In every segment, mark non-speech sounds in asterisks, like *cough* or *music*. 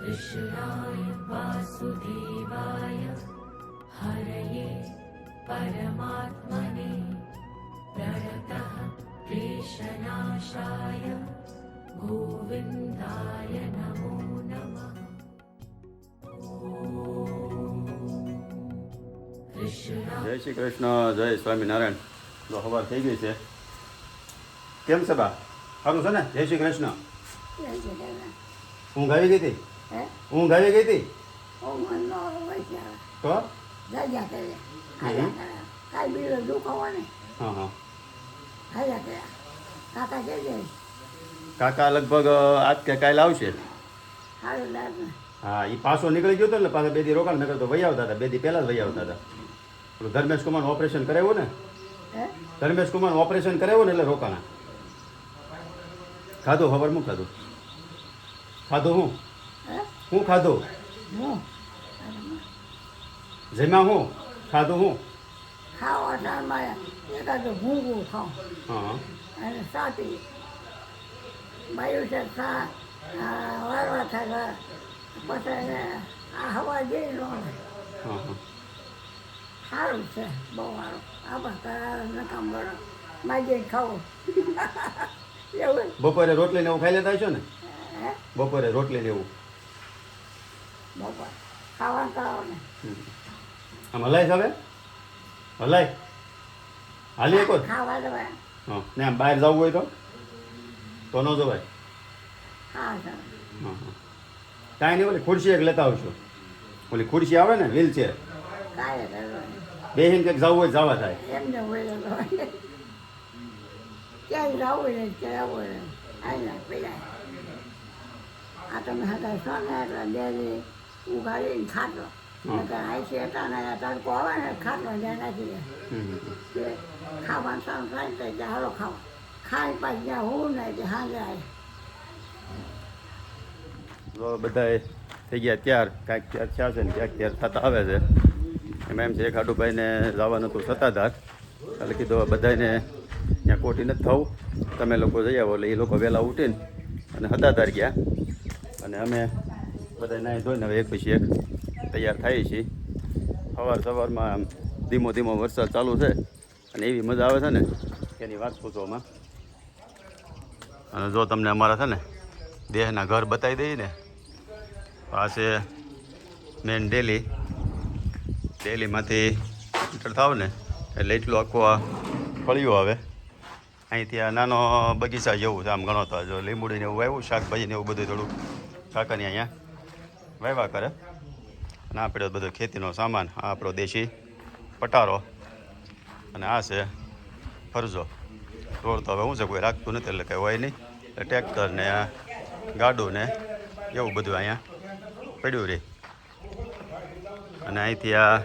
कृष्णाय वासुदेवाय हरये परमात्मने प्रणतः क्लेशनाशाय गोविन्दाय नमो नमः कृष्णा જય શ્રી કૃષ્ણ જય સ્વામિનારાયણ તો સવાર થઈ ગઈ છે કેમ છે બા સારું છે ને જય શ્રી કૃષ્ણ ઊંઘ આવી ગઈ હતી ઊંઘ આવી ગઈ હતી? તો? હા હા. કાકા લગભગ આજ કે કાલે આવશે. હા એ પાછો નીકળી ગયો હતો એટલે પાછા બે દી રોકાણ નગર તો વહી આવતા હતા બે દી પહેલા જ વહી આવતા હતા. પેલું ધર્મેશ કુમાર ઓપરેશન કરાવ્યું ને? ધર્મેશ કુમાર ઓપરેશન કરાવ્યું ને એટલે રોકાણા. ખાધું ખબર હું ખાધું. ખાધું હું? હું ખાધું? જેમાં હું? ખાધું હું? ખાવા ટાણમાં એકાદું ભૂંગું ખાઉં. હા. અને સાપી બાયું છે સા વારવા થાય પછી એને આ હવા જઈ લો હા હા. સારું છે બહુ સારું. આ બધા નકામ ગણો માગીને ખાવું *laughs* બપોરે રોટલી ને એવું ખાઈ લેતા છો ને? હે? બપોરે રોટલી ને એવું. બપોર. ખાવાનું કરાવો ને આમ હલાય હવે હલાય હાલીએ કોઈ? ખાવા દેવાય હા. ને આમ બહાર જવું હોય તો? તો ન જવાય? હા હા કાંઈ નહીં ઓલી ખુરશી એક લેતા આવશો ઓલી ખુરશી આવે ને વ્હીલ ચેર કાંઈ કરવાનું બેહીને કંઈક જવું હોય જવા થાય. આ તમે હતા છો ને એટલે ડેરી ઉગાડીને ખાતો નકર આઈસી ને તડકો આવે ને ખાતો ત્યાં નાખી દે. ખાવાનું સારું થાય તો કે હાલો ખાવા ખાઈ પાછી જ્યાં હોવું ને કે સાંજે આવે બધા થઈ ગયા ત્યાર. કાંઈક ત્યાર થયા છે ને ક્યાંક ત્યાર થતા આવે છે. એમાં એમ છે ખાડુભાઈને જવાનું હતું સત્તાધાર. એટલે કીધું બધાને ત્યાં કોટી નથી થવું. તમે લોકો જઈ આવો એટલે એ લોકો વહેલા ઉઠીને અને સત્તાધાર ગયા. અને અમે બધા નાહી ધોઈને હવે એક પછી એક તૈયાર થાય છે. સવાર સવારમાં આમ ધીમો ધીમો વરસાદ ચાલુ છે અને એવી મજા આવે છે ને, એની વાત પૂછવામાં અને જો તમને અમારા છે ને, દેહના ઘર બતાવી દઈએ ને, આ છે મેન ડેલી ડેલીમાંથી એન્ટર ને, એટલે એટલું આખું આ ફળિયું આવે. અહીંથી આ નાનો બગીચા જેવું છે, આમ ગણો તો જો લીંબુડીને એવું આવ્યું શાકભાજીને એવું બધું થોડું કાકાની અહીંયા. વાવ્યા કરે અને આપણે બધો ખેતીનો સામાન, આ આપણો દેશી પટારો. અને આ છે ફરજો. રોડ તો હવે શું છે, કોઈ રાખતું નથી, એટલે કંઈ હોય નહીં. એટલે ટ્રેક્ટર ને ગાડું ને એવું બધું અહીંયા પડ્યું રહે અને અહીંથી આ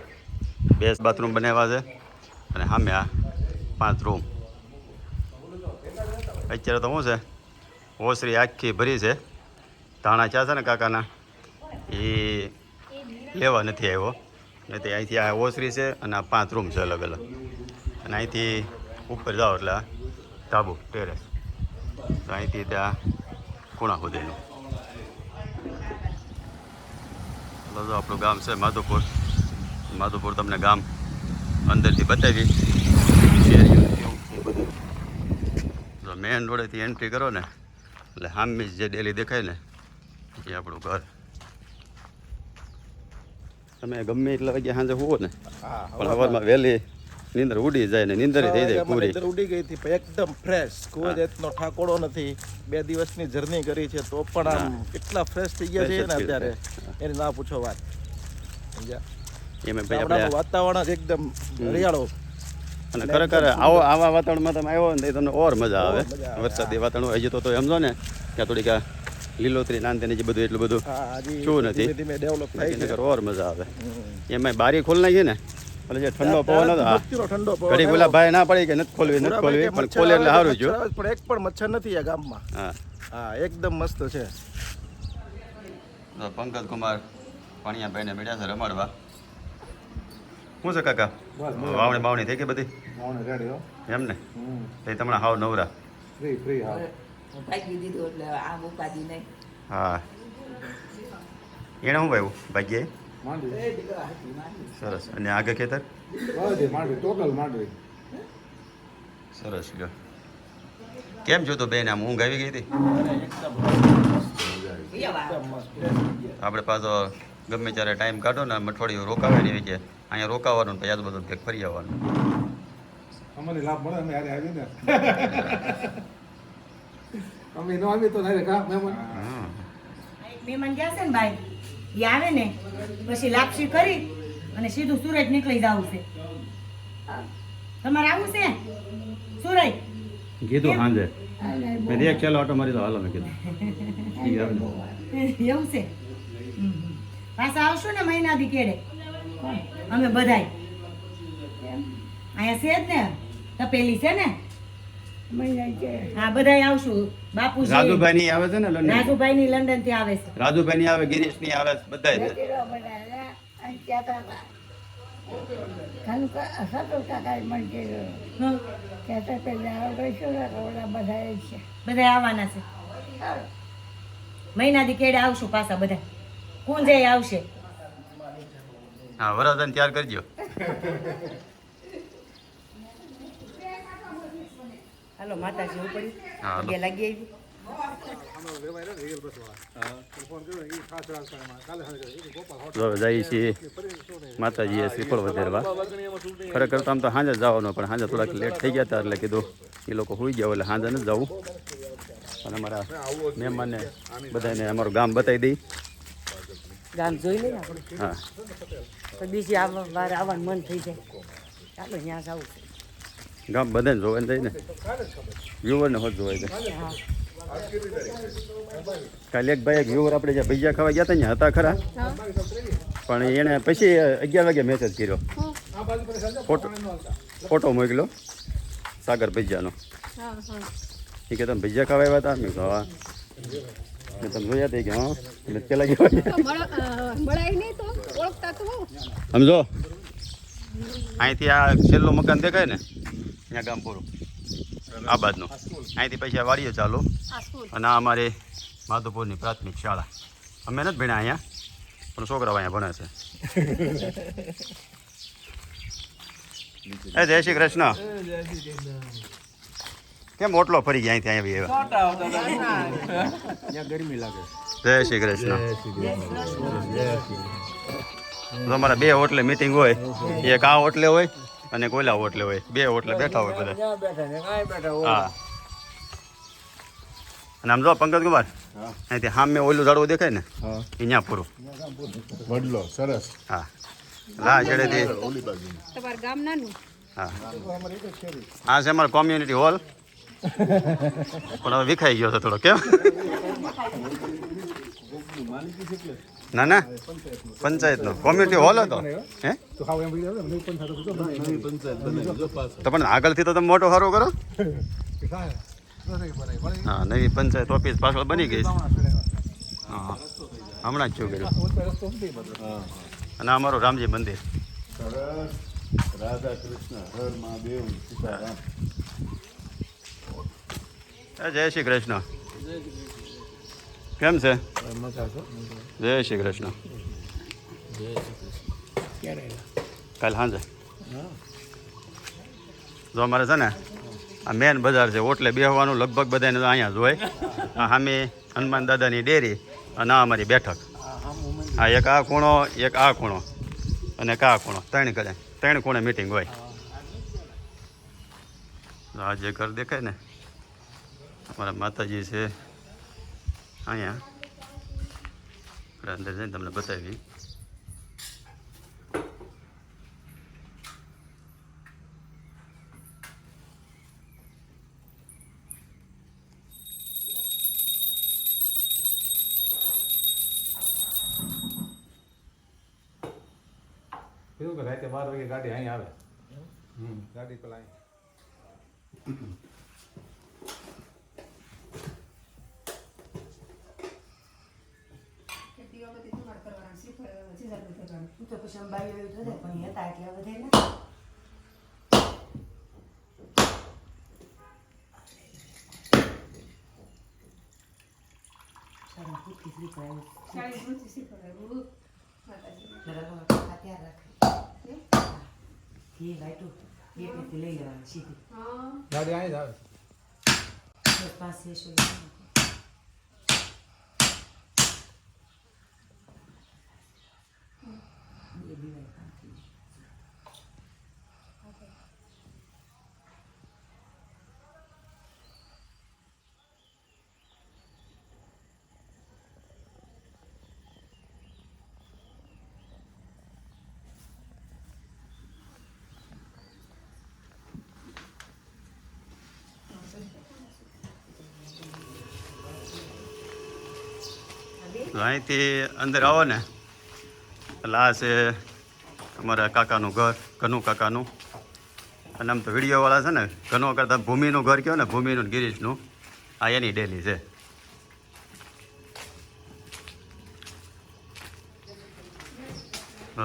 બેસ બાથરૂમ બનાવ્યા છે, અને સામે આ પાંચ રૂમ. અત્યારે તો શું છે, ઓસરી આખી ભરી છે. ધાણા ચા છે ને કાકાના? એ લેવા નથી આવ્યો. નથી, અહીંથી આ ઓસરી છે અને આ પાંચ રૂમ છે અલગ અલગ. અને અહીંથી ઉપર જાઓ એટલે ધાબુ, ટેરેસ. તો અહીંથી ત્યાં ખૂણા સુધીનું. તો આપણું ગામ છે માધુપુર. માધુપુર તમને ગામ અંદરથી બતાવી. મેન રોડેથી એન્ટ્રી કરો ને, એટલે હામી જે ડેલી દેખાય ને, એ આપણું ઘર. તમે ગમે એટલા વાગે સાંજે હોવો ને. પણ સવારમાં વહેલી નીંદર ઉડી જાય ને નીંદર થઈ જાય પૂરી. ઉડી ગઈ હતી એકદમ ફ્રેશ કોઈ જાતનો ઠાકોડો નથી. બે દિવસની જર્ની કરી છે તો પણ આમ કેટલા ફ્રેશ થઈ ગયા છે ને અત્યારે. એની ના પૂછો વાત. સમજ્યા? એમાં ભાઈ વાતાવરણ જ એકદમ હરિયાળો. અને ખરેખર આવો આવા વાતાવરણમાં તમે આવ્યો ને તમને ઓર મજા આવે. વરસાદી વાતાવરણ હજી તો એમ જો ને ત્યાં થોડીક આ લીલોતરી નાનતેની જે બધું એટલું બધું શું નથી? ધીમે ધીમે ડેવલપ થાય છે. નકર ઓર મજા આવે. એમાં બારી ખોલ નાખી ને? એટલે જે ઠંડો પવન હતો ઠંડો પવન ઘડી પેલા ભાઈ ના પડી કે નથી ખોલવી નથી ખોલવી પણ ખોલે એટલે સારું જો. પણ એક પણ મચ્છર નથી આ ગામમાં. હા. હા એકદમ મસ્ત છે. પંકજ કુમાર પાણીયાભાઈને મળ્યા છે રમાડવા. શું છે કાકા? વાવણી બાવણી થઈ ગઈ બધી? એમ ને? એ તમને હાવ નવરા. ભાગી દીધું એટલે આમ ઉપાધિ નહીં. હા. એને શું ભાઈ ભાગ્યે? સરસ. અને આગળ ખેતર? સરસ ગયો કેમ છો તો બેન? આમ ઊંઘ આવી ગઈ હતી? આપણે પાછો ગમે ત્યારે ટાઈમ કાઢો ને અઠવાડિયું રોકાવે ને કે અહીંયા રોકાવાનું ને પછી આજુબાજુ ભેગ ફરી આવવાનું. અમને લાભ મળે અમે હારે આવી ને અમે નો આવી તો થાય કા મહેમાન હા. મહેમાન ગયા છે ને ભાઈ? એ આવે ને પછી લાપસી કરી અને સીધું સુરત નીકળી જવું છે. તમારે આવું છે? સુરત? કીધું સાંજે મેં એક ચાલો ઓટો મારી દો હાલો મેં કીધું. *laughs* એવું છે? હમ. પાછા આવશું ને મહિના દી કેડે? અમે બધાય. અહીંયા છે જ ને તપેલી છે ને? હા બધાય આવશું. બાપુજી. રાજુભાઈ ની આવે છે ને લંડન. રાજુભાઈ ની લંડનથી આવે છે. રાજુભાઈ ની આવે ગિરીશની આવે બધા બધાય આવવાના છે. મહિનાથી કેડે આવશું પાછા બધા કુંજે આવશે? હા વરાદાન તૈયાર કરજો. હાલો માતાજી ઉપડી હા, પગે લાગી આવી. જઈએ છીએ. માતાજીએ શ્રીફળ વધારવા. ખરેખર તો આમ તો સાંજે જવાનો પણ સાંજે થોડાક લેટ થઈ ગયા હતા એટલે કીધું એ લોકો હોઈ ગયા એટલે સાંજે નથી જવું. અને અમારા મહેમાનને બધાને અમારું ગામ બતાવી દઈ. ગામ જોઈ લઈએ હા. બીજી આવવાનું મન થઈ જાય. ચાલો ત્યાં જવું ગામ બધાને જોવે ને જઈને વ્યુવરને હોત જોવાય છે કાલે એક ભાઈ, એક વ્યુવર આપણે જ્યાં ભજીયા ખાવા ગયા હતા ને, હતા ખરા. પણ એણે પછી અગિયાર વાગે મેસેજ કર્યો. ફોટો ફોટો મોકલ્યો, સાગર ભજીયાનો. એ કે, તમે ભજીયા ખાવા આવ્યા હતા મેં કીધું મેં તમે જોયા હતા કે, હા. પેલા સમજો? અહીંથી આ છેલ્લું મકાન દેખાય ને? ત્યાં ગામ પૂરું. આ બાજનું. અહીંથી પછી આ વાડીઓ ચાલુ. અને આ અમારી માધુપુરની પ્રાથમિક શાળા. અમે નથી ભણ્યા અહીંયા પણ છોકરાઓ અહીંયા ભણે છે. એ જય શ્રી કૃષ્ણ. કેમ ઓટલો ફરી ગયા અહીંથી અહીંયા ગરમી લાગે. જય શ્રી કૃષ્ણ. તમારા અમારા બે હોટલે મિટિંગ હોય. એક આ હોટલે હોય અને કોલા હોટલે હોય. બે હોટલે બેઠા હોય બધા. હા. અને આમ જો પંકજ કુમાર અહીંથી સામે ઓલું ઝાડવું દેખાય ને હા. એ પૂરું. વડલો સરસ. હા. લા છેડેથી તમારું ગામ નાનું? હા. આ છે અમારો કોમ્યુનિટી હોલ *laughs* પણ હવે વિખાઈ ગયો છે થોડો કેમ? ના ના. પંચાયતનો. કોમ્યુનિટી હોલ હતો. હે? તો પણ પંચાયત આગળથી તો તમે મોટો સારો કરો. હા, નવી પંચાયત ઓફિસ પાછળ બની ગઈ હમણાં જ છું કર્યું અને અમારું રામજી મંદિર. રાધા કૃષ્ણ હર જય શ્રી કૃષ્ણ. કેમ છે? જય શ્રી કૃષ્ણ. કાલ સાંજે. જો અમારે છે ને આ મેન બજાર છે ઓટલે બેહવાનું લગભગ બધાને તો અહીંયા જ હોય. આ સામે હનુમાન દાદાની ડેરી અને આ અમારી બેઠક. આ એક આ ખૂણો એક આ ખૂણો અને એક આ ખૂણો. ત્રણ કરે ત્રણ ખૂણે મિટિંગ હોય. આ જે ઘર દેખાય ને અમારા માતાજી છે અહીંયા આપણે અંદર જઈને તમને બતાવી કીધું કે રાતે બાર વાગે ગાડી અહીં આવે હમ ગાડી પેલા અહીં તો પછી અંબાઈ એવું થશે પણ હતા એટલે બધે ને ગાડી અહીં જ આવે. તો અહીંથી અંદર આવો ને. એટલે આ છે અમારા કાકાનું ઘર, ઘનુ કાકાનું. અને આમ તો વિડીયોવાળા છે ને કનુ કરતાં ભૂમિનું ઘર કહો ને, ભૂમિનું ગિરીશનું. આ એની ડેલી છે.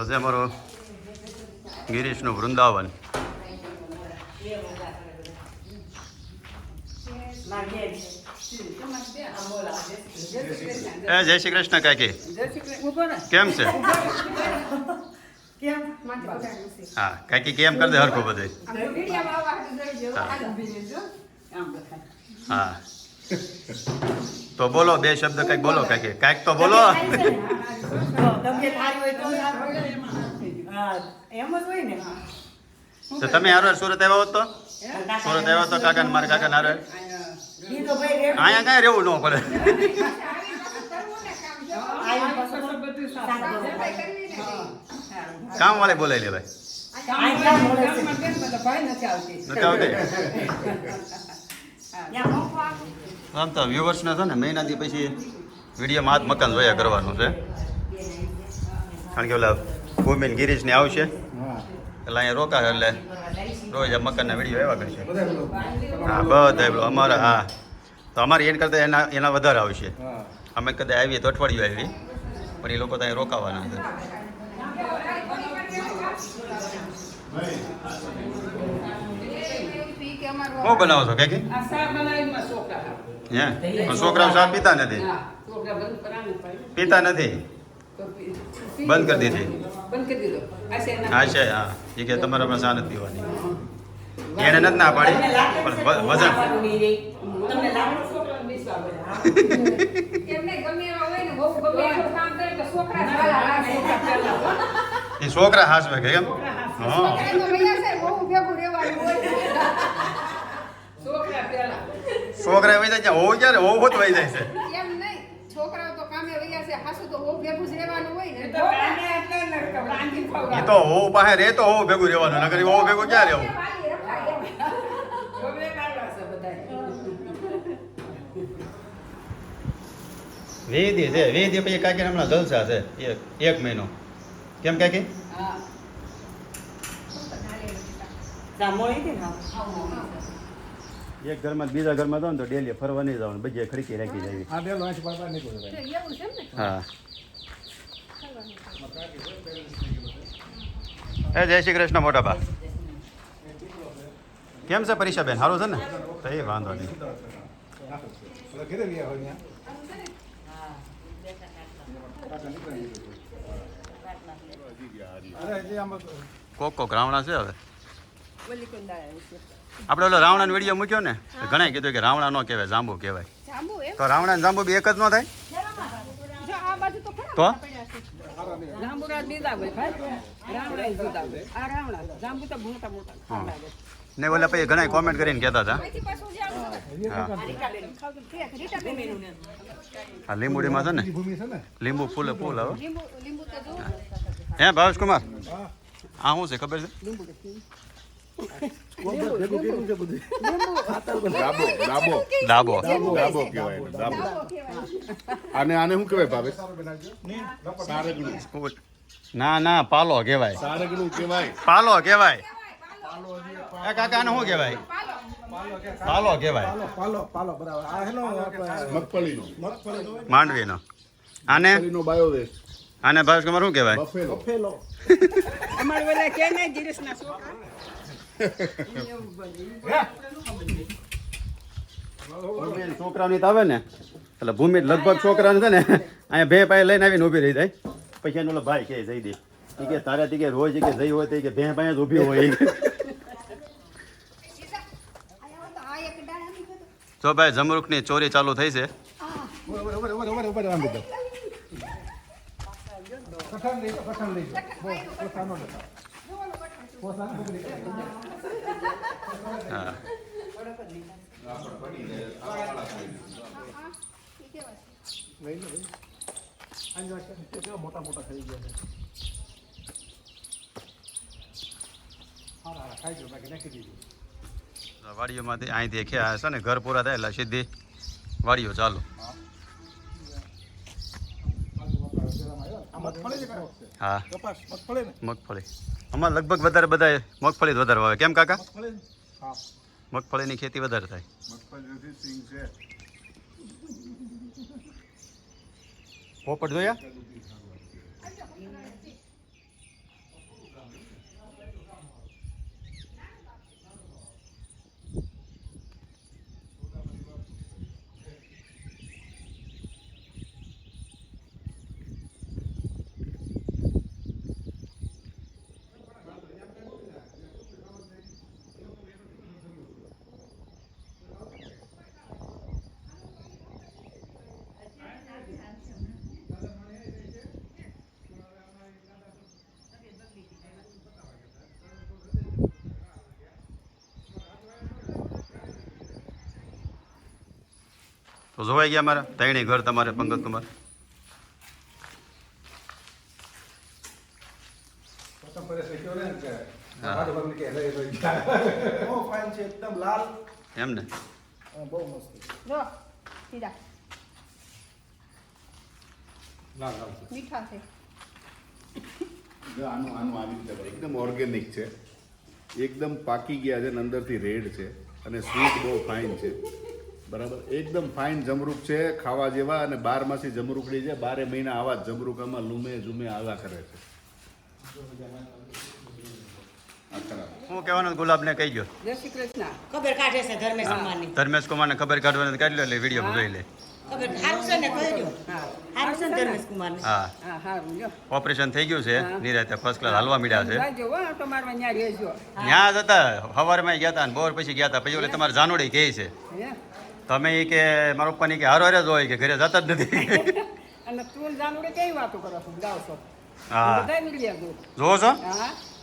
છે અમારો ગિરીશનું વૃંદાવન. એ જય શ્રી કૃષ્ણ કાકી. કેમ છે? હા કાકી કેમ કરી દે હરખું બધું? હા. તો બોલો બે શબ્દ કંઈક બોલો કાકી. કાંઈક તો બોલો. તો હા, તમે હારો સુરત આવ્યા તો? સુરત આવ્યા તો કાકા ને મારા કાકા ને હારે અહીંયા કાંઈ રહેવું ન પડે. કામ વાળે બોલાવી લેવાય. આમ તો વ્યુઅર્સને છે ને મહિનાથી પછી વિડીયોમાં હાથ મકાન જોયા કરવાનું છે કારણ કે ઓલા ભૂમિન ગિરીશને આવશે એટલે અહીંયા રોકાશે એટલે રોજ મકાનના વીડિયો એવા કરશે હા બધા પેલું અમારા હા. તો અમારે એને કરતાં એના એના વધારે આવશે. અમે કદાચ આવીએ તો અઠવાડિયું આવી. પણ એ લોકો ત્યાં રોકાવાના છે. શું બનાવો છો કાકી? હે. પણ છોકરાઓ શાક પીતા નથી? પીતા નથી? બંધ કરી દીધી. હા છે હા. એ કે તમારે હમણાં ચા નથી પીવાની એને નથી ના પાડી પણ વજન? *laughs* એ છોકરા હાસવે કે એમ? હા. છોકરા વહી જાય હોવું ક્યારે? હોવું જ વહી જાય છે. કામે વયા છે હાસુ તો હો ભેગું જ રહેવાનું હોય ને. એ તો હોવું પાસે રહે તો હો ભેગું રહેવાનું નકર હો ભેગું ક્યાં રહેવું? વેદી છે વેદી પછી કાકી હમણાં જલસા છે એક એક મહિનો. કેમ કાકી? સાંભળી હતી ને? એક ઘરમાં બીજા ઘરમાં જાવ ને તો ડેલી ફરવા નહીં જવાનું બધી ખડકી રાખી જાય. હા. એ જય શ્રી કૃષ્ણ મોટા બા. કેમ છે પરીક્ષાબેન? સારું છે ને? તો એ વાંધો નહીં. કોક કોક રાવણા છે હવે? આપણે ઓલો રાવણાનો વીડિયો મૂક્યો ને ઘણા કીધું કે રાવણા નો કહેવાય જાંબુ કહેવાય. તો રાવણા ને જાંબુ બી એક જ ન થાય? જો આ બાજુ તો ને ઓલા પછી ઘણા કોમેન્ટ કરીને કહેતા હતા. હા. આ લીંબુડીમાં છે ને? છે ને? લીંબુ ફૂલે ફૂલ હવે લીંબુ લીંબુ હે. ભાવેશ કુમાર આ શું છે ખબર છે? આને આને શું કહેવાય ભાવેશ સારગણું ના ના પાલો કહેવાય સારગણું કહેવાય પાલો કહેવાય એ કાકા આને શું કહેવાય પાલો કહેવાય પાલો પાલો બરાબર. આ આપણે મગફળીનો. માંડવીનો. આને? આને ભાવેશ કુમાર શું કહેવાય બફેલો. ફેલો અમારે કે ને ગિરીશના છોકરા છોકરાની આવે ને. એટલે ભૂમિ લગભગ છોકરાને છે ને, અહીંયા બે પાસે લઈને આવીને ઊભી રહી જાય. પછી એનો ભાઈ કે જઈ દે. કે તારે તી રોજ કે જઈ હોય તો કે ભે જ ઊભી હોય. જો ભાઈ જમરૂખની ચોરી ચાલુ થઈ છે. હા? વાડીઓમાંથી અહીં દેખ્યા હશે ને ઘર પૂરા થાય એટલે સીધી વાડીઓ ચાલુ. હા. મગફળી. આમાં લગભગ વધારે બધા મગફળી જ વધારે વાવે. કેમ કાકા? મગફળીની ખેતી વધારે થાય. પોપટ જોયા? તો જોવાઈ ગયા મારા? તૈણી ઘર તમારે પંકજ કુમાર એમ ને? બહુ મસ્ત. જો સીધા. લાલ લાલ મીઠા છે. આનું આનું આવી રીતે એકદમ ઓર્ગેનિક છે. એકદમ પાકી ગયા છે અને અંદરથી રેડ છે. અને સ્વીટ બહુ ફાઇન છે. બરાબર? એકદમ ફાઇન જમરૂક છે ખાવા જેવા અને બારમાસી જમરૂકડી છે બારે મહિના આવા જ જમરૂકામાં લૂમે ઝૂમે આવ્યા કરે છે. આ ખરા. ગુલાબ ને ગુલાબને કહી ગયો જય શ્રી કૃષ્ણ. ખબર કાઢે છે ધર્મેશ અમારની ધર્મેશ કુમારને ખબર કાઢવાની કાઢી લે એટલે વીડિયો જોઈ લે. ને ને ઓપરેશન થઈ ગયું છે. નિરાતે ફર્સ્ટ ક્લાસ હાલવા મળ્યા છે. ત્યાં જતા સવારમાં ગયા હતા ને બોર પછી ગયા હતા પછી ઓલે તમારે જાનોડી કહે છે. હે? તમે એ કે મારા પપ્પાની કે હારો હારે જ હોય કે ઘરે જતા જ નથી. *laughs* અને તું જાનુડે કઈ વાતો કરો છો? જાવ છો. હા. જોવો છો?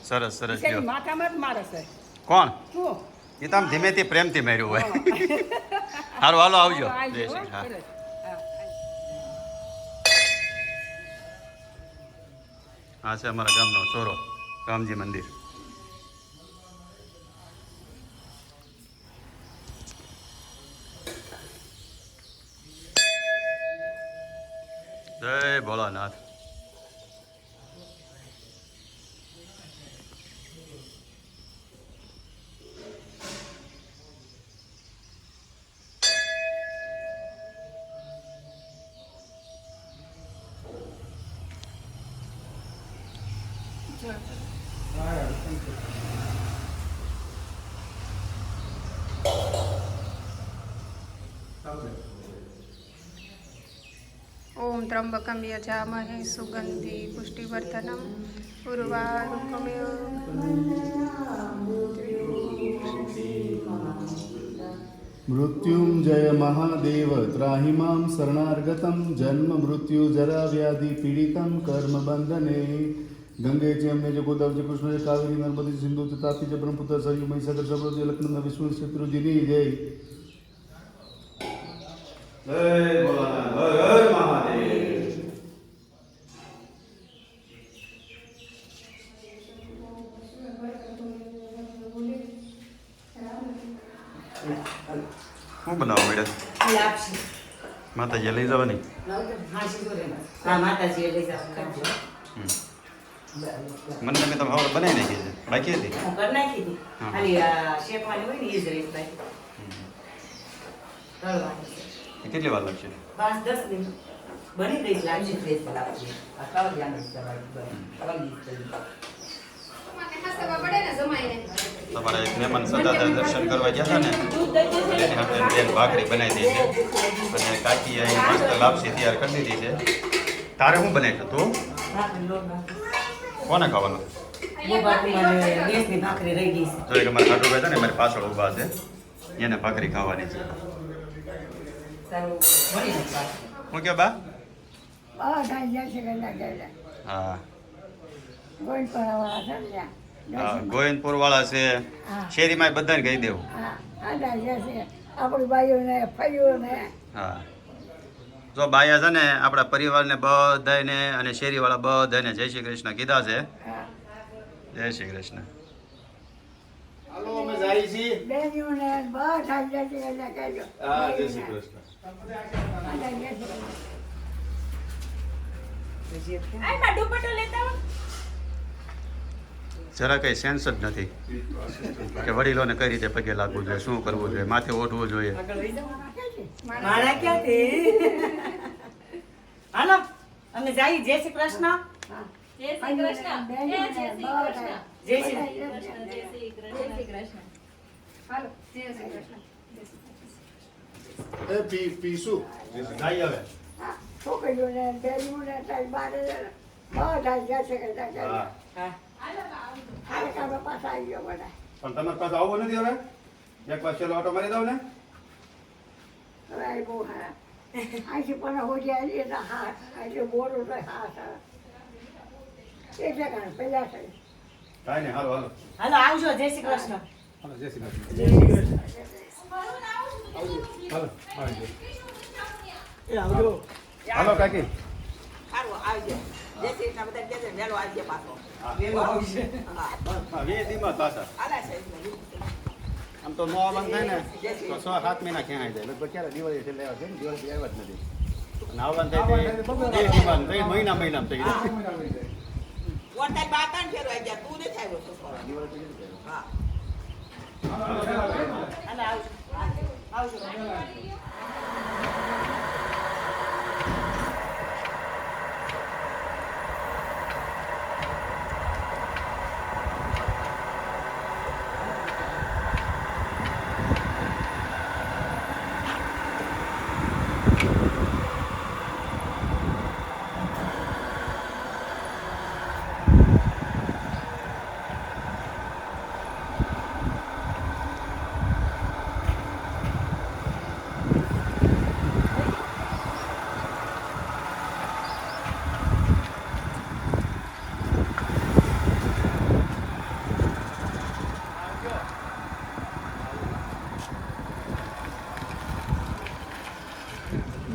સરસ સરસ જો માથામાં જ મારે છે. કોણ? તું. એ તો આમ ધીમેથી પ્રેમથી માર્યું હોય. *laughs* હારું હાલો આવજો. જય શ્રી હા. આ છે અમારા ગામનો ચોરો રામજી મંદિર. જય ભોળાનાથ ઓમ ત્રંબકમ યજામહે સુગંધિ પુષ્ટિવર્ધનમ ઉર્વારુકમેવ મૃત્યુંજય મહાદેવ ત્રાહિ મામ શરણાર્ગતમ જન્મ મૃત્યુ જરા વ્યાધિ પીડિતમ કર્મ બંધને ગંગે છે અમને જે ગોદાવરી કૃષ્ણ જે કાવેરી નર્મદી સિંધુ તાપી જે બ્રહ્મપુત્ર સરયુ મહીસાગર સબરોજી લખનંદ વિષ્ણુ શત્રુજીની જય જય ભોળાનાથ હર હર મહાદેવ શું બનાવો મળ્યા લાપસી માતાજી લઈ જવાની. મને તમે તમે હવે બનાવી નાખી છે. બાકી હતી? કરી નાખી હતી. ખાલી શેકવાની હોય ને એ જ રહી ભાઈ. તળવાની છે એ કેટલી વાર લાગશે? પાંચ દસ મિનિટ. બની ગઈ ફ્રેશ ધ્યાન તમારી. તમારા એક મહેમાન સદાદાર દર્શન કરવા ગયા હતા ને એની આપણે બેન ભાખરી બનાવી દઈ છે. અને કાકી અહીં મસ્ત લાપસી તૈયાર કરી દીધી છે. તારે શું બનાવ્યું તું? ભાખરી લોટ બાંધી. કોને ખાવાનું? બે બાટલીમાં ને ભાખરી. રહી ગઈ છે. તો એક અમારા ખાટુભાઈ ને મારી પાછળ ઊભા છે. એને ભાખરી ખાવાની છે. હું કે બા? હા. હા ગોવિંદપુર વાળા છે. શેરીમાં બધાને કહી દેવું. આપણી બાઈઓને ફઈઓને હા. જો બાયા છે ને આપણા પરિવારને બધાને અને શેરીવાળા બધાને જય શ્રી કૃષ્ણ કીધા છે. જય શ્રી કૃષ્ણ. હાલો અમે જાય છીએ. બેનીઓને શ્રી કૃષ્ણ કહેજો હા જય શ્રી કૃષ્ણ. જરા કંઈ સેન્સ જ નથી કે વડીલોને કઈ રીતે પગે લાગવું જોઈએ શું કરવું જોઈએ માથે ઓઢવું જોઈએ. મારા ક્યાંથી? હાલો અમે જઈએ. જય શ્રી કૃષ્ણ. જય શ્રી કૃષ્ણ. જય શ્રી હાલો જય શ્રી કૃષ્ણ. એ પી પીશું જાય હવે હા, છોકરીઓને બેનીઓને તારી બારે બધા જય શ્રી કૃષ્ણ કહેજો હા. હા. ખાલી કામે પાછા આવી ગયો બધા. પણ તમે પાસે આવો નથી હવે? એક વાર છેલ્લો ઓટો મારી દઉં ને? હવે આ બહુ હારા. અહીંથી પણ હોજી આવી એટલે હા આજે બોલું તો હા સર એટલે કારણ પહેલા થઈ કાંઈ નહીં હાલો હાલો. હાલો આવજો જય શ્રી કૃષ્ણ. હાલો જય શ્રી કૃષ્ણ. હાલો આવજો. એ આવજો. હાલો કાકી. હાલો આવજો. જય શ્રી કૃષ્ણ બધા કહેજો વહેલો આવજે પાછો. વેલો આવશે. હા વીસ દીમાં પાછા. આલા સાહેબ આમ તો નો આવવાનું થાય ને તો છ સાત મહિના ક્યાં જાય? લગભગ ક્યારે દિવાળી છેલ્લે આવે છે દિવાળી આવ્યા જ નથી. અને થાય તે બે દીમાં ત્રણ મહિના મહિનામાં થઈ જાય. વરસાદ બાર ત્રણ ફેરો આવી ગયા તું નથી આવ્યો છો હા. હાલો આવજો આવજો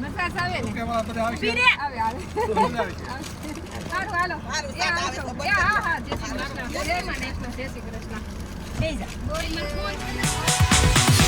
મસાજ કેવા બધા આવશે આવે આવે. સારું *laughs* હાલો હા હા જય શ્રી કૃષ્ણ. જય જય શ્રી કૃષ્ણ. થઈ જા. ગોળીમાં